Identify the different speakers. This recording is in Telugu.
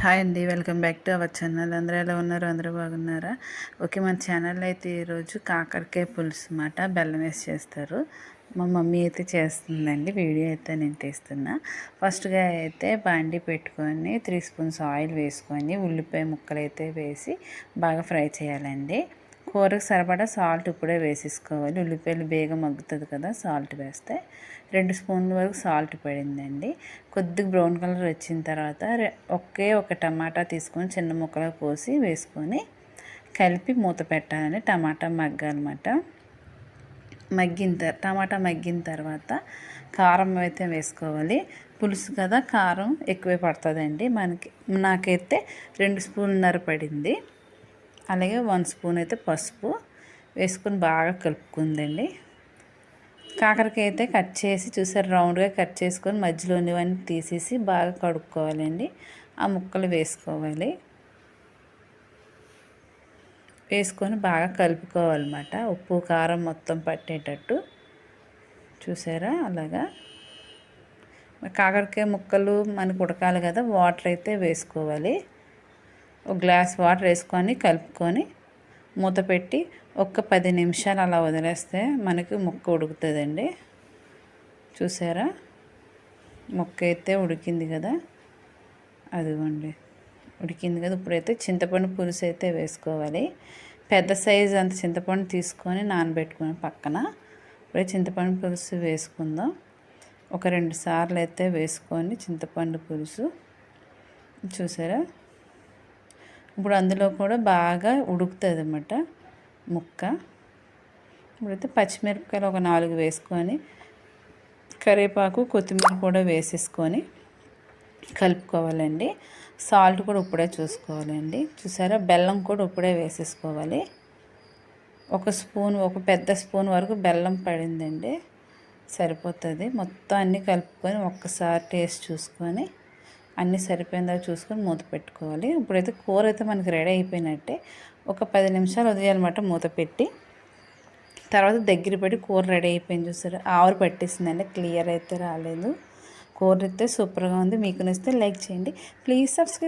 Speaker 1: హాయ్ అండి. Welcome back to our channel. అందరూ ఎలా ఉన్నారు? అందరూ బాగున్నారా? ఓకే మన ఛానల్ అయితే ఈరోజు కాకరకాయ పులుసు అన్నమాట బెల్లం వేసి చేస్తారు. మా మమ్మీ అయితే చేస్తుందండి. వీడియో అయితే నేను తీస్తున్నా. ఫస్ట్గా అయితే బాండి పెట్టుకొని త్రీ స్పూన్స్ ఆయిల్ వేసుకొని ఉల్లిపాయ ముక్కలు అయితే వేసి బాగా ఫ్రై చేయాలండి. కూరకు సరిపడా సాల్ట్ ఇప్పుడే వేసేసుకోవాలి. ఉల్లిపాయలు బేగం మగ్గుతుంది కదా సాల్ట్ వేస్తే రెండు స్పూన్ల వరకు సాల్ట్ పడిందండి. కొద్దిగా బ్రౌన్ కలర్ వచ్చిన తర్వాత ఒకే ఒక టమాటా తీసుకొని చిన్న ముక్కలు పోసి వేసుకొని కలిపి మూత పెట్టాలని టమాటా మగ్గాలన్నమాట. మగ్గిన తర్వాత టమాటా మగ్గిన తర్వాత కారం అయితే వేసుకోవాలి. పులుసు కదా కారం ఎక్కువే పడుతుందండి. మనకి నాకైతే రెండు స్పూన్నర పడింది. అలాగే వన్ స్పూన్ అయితే పసుపు వేసుకొని బాగా కలుపుకుందండి. కాకరకాయ అయితే కట్ చేసి చూసారు రౌండ్గా కట్ చేసుకొని మధ్యలో ఉన్నవన్నీ తీసేసి బాగా కడుక్కోవాలండి. ఆ ముక్కలు వేసుకోవాలి. వేసుకొని బాగా కలుపుకోవాలన్నమాట. ఉప్పు కారం మొత్తం పట్టేటట్టు. చూసారా? అలాగా. కాకరకాయ ముక్కలు మనకు ఉడకాలి కదా వాటర్ అయితే వేసుకోవాలి. ఒక గ్లాస్ వాటర్ వేసుకొని కలుపుకొని మూత పెట్టి ఒక్క పది నిమిషాలు అలా వదిలేస్తే మనకి ముక్క ఉడుకుతుందండి. చూసారా? ముక్క అయితే ఉడికింది కదా? అదిగోండి. ఉడికింది కదా? ఇప్పుడైతే చింతపండు పులుసు అయితే వేసుకోవాలి. పెద్ద సైజు అంత చింతపండు తీసుకొని నానబెట్టుకుని పక్కన ఇప్పుడే చింతపండు పులుసు వేసుకుందాం. ఒక రెండు సార్లు అయితే వేసుకొని చింతపండు పులుసు. చూసారా? ఇప్పుడు అందులో కూడా బాగా ఉడుకుతుంది అన్నమాట ముక్క. ఇప్పుడైతే పచ్చిమిరపకాయలు ఒక నాలుగు వేసుకొని కరివేపాకు కొత్తిమీర కూడా వేసేసుకొని కలుపుకోవాలండి. సాల్ట్ కూడా ఇప్పుడే చూసుకోవాలండి. చూసారా? బెల్లం కూడా ఇప్పుడే వేసేసుకోవాలి. ఒక స్పూన్ ఒక పెద్ద స్పూన్ వరకు బెల్లం పడిందండి. సరిపోతుంది. మొత్తం అన్నీ కలుపుకొని ఒక్కసారి టేస్ట్ చూసుకొని అన్నీ సరిపోయిందా చూసుకొని మూత పెట్టుకోవాలి. ఇప్పుడైతే కూర అయితే మనకి రెడీ అయిపోయినట్టే. ఒక పది నిమిషాలు వదిలేయాలన్నమాట మూత పెట్టి. తర్వాత దగ్గర పెట్టి కూర రెడీ అయిపోయింది చూసారు? ఆవరు పట్టేసిందండి. క్లియర్ అయితే రాలేదు. కూర అయితే సూపర్గా ఉంది. మీకు నచ్చితే లైక్ చేయండి. Please subscribe